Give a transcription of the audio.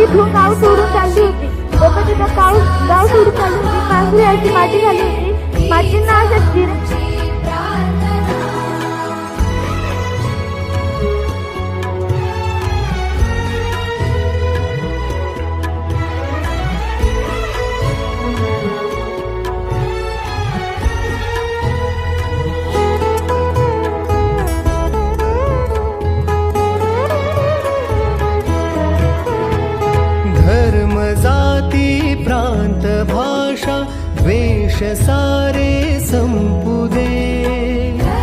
तिथून गाव सोडून चालली होती. लोक तिथं गाव गाव सोडून चालली होती. पांढरी अशी माती झाली होती. मातींना असं जाती प्रांत भाषा द्वेष सारे